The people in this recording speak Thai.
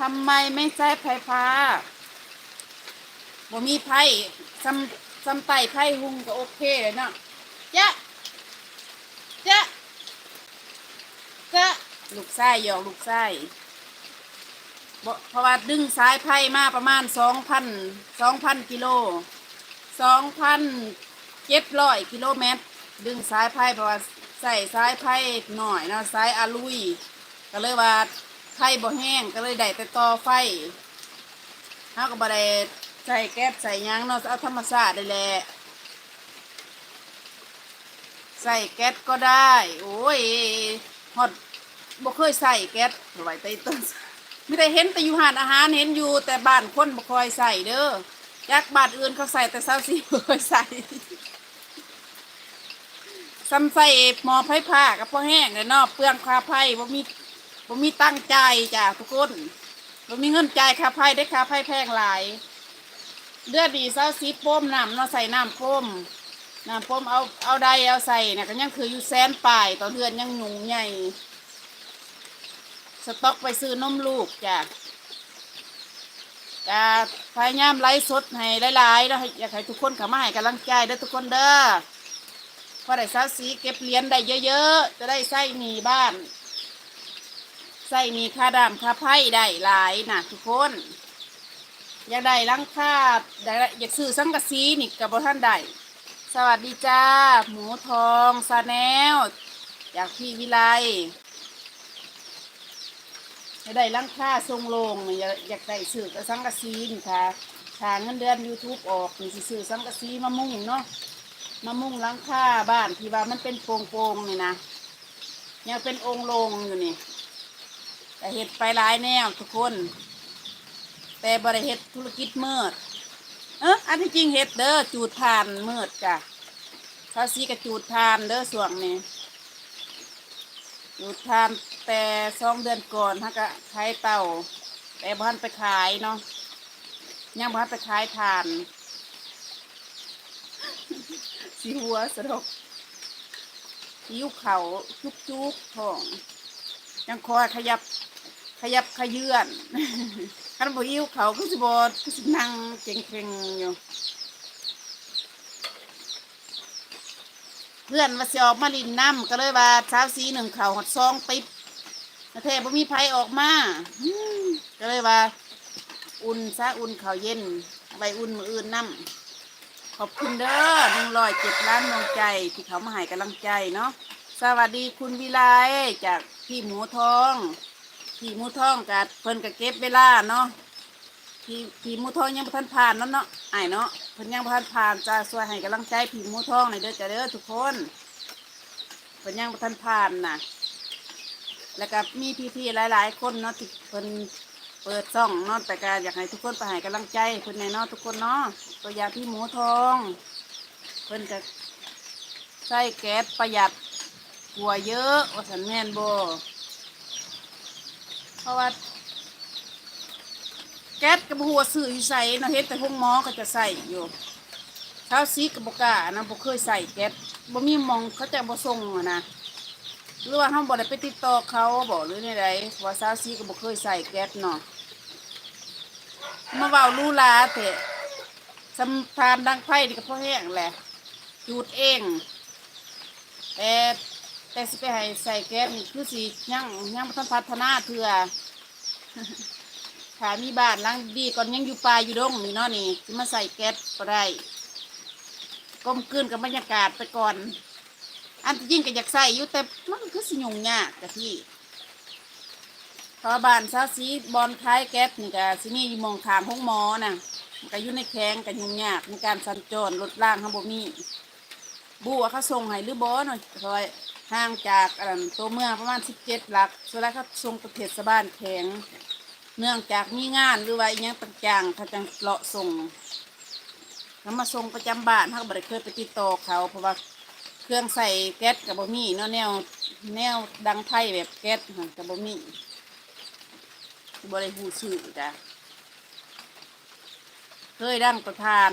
ทำไมไม่ใช้ไฟฟ้าบ่มีไพ่ซ้ำซ้ำไต่ไพ่หุงก็โอเคเลยเนาะจ๊ะจ๊ะจ๊ะลูกไส้หยอกลูกไส้บ่เพราะว่าดึงสายไพ่มาประมาณสองพันสองพันกิโลสองพันเจ็ดร้อยกิโลเมตร ดึงสายไพ่เพราะว่าใส่สายไพ่หน่อยเนาะสายอะลุยก็เลยว่า ไฟบ่แห้งก็เลยได้แต่ต่อไฟเฮาก็บ่ได้ใส่แก๊สใส่หยังเนาะเอาธรรมชาติได้แหละใส่แก๊สก็ได้ โอ้ยฮอดบ่เคยใส่แก๊สไว้ใต้ต้นไม่ได้เห็นแต่อยู่หานอาหารเห็นอยู่ แต่บ้านคนบ่คอยใส่เด้อจากบ้านอื่นเขาใส่แต่เช้าสิบ่คอยใส่ซ้ำใส่หมอไผ่ผ้ากับพ่อแห้งเลยเนาะเปลืองคาไผ่บ่มี บ่มีตั้งใจจ้ะทุกคนบ่มีเงินจ่ายค่าไผ่ได้ค่าไผ่แพงหลายเลือดดีเศร้าซีป้มน้ำเนาะใส่น้ำป้มน้ำป้มเอาเอาใดเอาใส่เนี่ยก็ยังคืออยู่แสนปลายต่อเดือนยังหนุ่งใหญ่ สต็อกไปซื้อนมลูกจ้ะจะพยายามไลฟ์สดให้หลายๆแล้วอยากให้ทุกคนเข้ามาให้กำลังใจเด้อทุกคนเด้อพอได้ซาสีเก็บเหรียญได้เยอะๆจะได้ใส่หนีบ้าน ใส่หนีค่าดำค่าไพ่ได้หลายนะทุกคนอยากได้ลังคาได้อยากซื้อสังกะสีนี่กับบท่านได้สวัสดีจ้า หมูทองซาแนลจากพี่วิไลอยากได้ลังคาทรงโลงอยากอยากได้ซื้อกับสังกะสีนี่ค่ะทางเงินเดือน YouTube ออกนี่ซื้อสังกะสีมามุ่งเนาะมามุ่งลังคาบ้านที่ว่ามันเป็นโปร่งๆนี่นะยังเป็นองค์โลงอยู่นี่ แต่เห็ดไปหลายแนวทุกคน แต่บริเฮ็ดธุรกิจมืดเอออันที่จริงเห็ดเด้อจูดทานมืดจ้ะชาซีกับจูดทานเด้อส่วงนี้จูดทานแต่สองเดือนก่อนฮะก็ขายเต่าแต่บ้านไปขายเนาะยังบ้านไปขายทานสีหัวสะดกยิ้วเขาจุกจุกทองยังคอยขยับ ขยับขยื่นคันบ่ยิ้วเขาก็สิบอดก็สินั่งเก่งเงๆอยู่เพื่อนว่าสิออกมาลินน้ำก็เลยว่าเช้าสีหนึ่งเขาหดซองติบนาเทบ่มีไผออกมาก็เลยว่า อุ่นซะอุ่นเขาเย็นไปอุ่นมืออื่นน้ำขอบคุณเด้อหนึ่งร้อยเจ็ดล้านดวงใจที่เขามาให้กำลังใจเนาะสวัสดีคุณวิไลจากพี่หมูทอง พี่มูท่องกับเพิ่นกับเก็บเวลาเนาะพี่พี่มูท่องยังบ่ทันผ่านเนาะเนาะไอ้เนาะเพิ่นยังบ่ทันผ่านจะช่วยให้กำลังใจพี่มูท่องหน่อยเด้อจ้าเด้อทุกคนเพิ่นยังบ่ทันผ่านน่ะ แล้วก็มีพี่ๆหลาย ๆ คนเนาะที่เพิ่นเปิดซ่องเนาะแต่ก็อยากให้ทุกคนไปให้กำลังใจเพิ่นแน่เนาะทุกคนเนาะตัวอย่างพี่หมูทองเพิ่นก็ใช้แก๊สประหยัดกลัวเยอะว่าสันแม่นบ่ เพราะว่า แก๊สกับหัวาซื้ออยู่ใส่เนาะเฮ็ดแต่ห้องหมอก็จะใส่อยู่เช้าซีกับบกล้านะบ่เคยใส่แก๊สบ่มีมองเขาจะบ่ส่งอะนะหรือว่าเขาบ่ได้ไปติดต่อเขาบอกหรือในใดว่าซาวซีก็บ่เคยใส่แก๊สเนาะมาเว้าลูลาแต่สำพานดังไฟนี่ก็พอแห้งแหละจูดเองแต่ แต่สิไปให้ใส่แก๊สนี่คือสิยังยังบ่ทันพัฒนาเถื่อถ้ามีบ้านหลังดีก่อนยังอยู่ป่าอยู่ดงนี่เนาะนี่สิมาใส่แก๊สก็ได้กลมกลืนกับบรรยากาศไปก่อน อันที่จริงก็อยากใส่อยู่แต่มันคือสิยุ่งยากกะที่พราะบ้านซาซีบอลคล้ายแก๊สนี่ก็สินี่มองทางห้องหมอน่ะมันก็อยู่ในแข้งก็ยุ่งยากในการสัญจรรถล่างข้างบมีบัวเขาส่งให้หรือบ่หน่อยคอย ห่างจากอันตัวเมืองประมาณสิบเจ็ดหลักส่วนแล้วเขาส่งประเทศบ้านแข็ง เนื่องจากมีงานหรือว่าอหยังต่างๆเขาจะเลาะส่งเขามาส่งประจำบ้านเขาก็บ่ได้เคยไปติดต่อเขา เพราะว่าเครื่องใส่แก๊สกับบะหมี่เนาะแนวแนวดังไพ่แบบแก๊สหั่นกับบะหมี่บริหูชื่อจ้ะเคยดังประทาน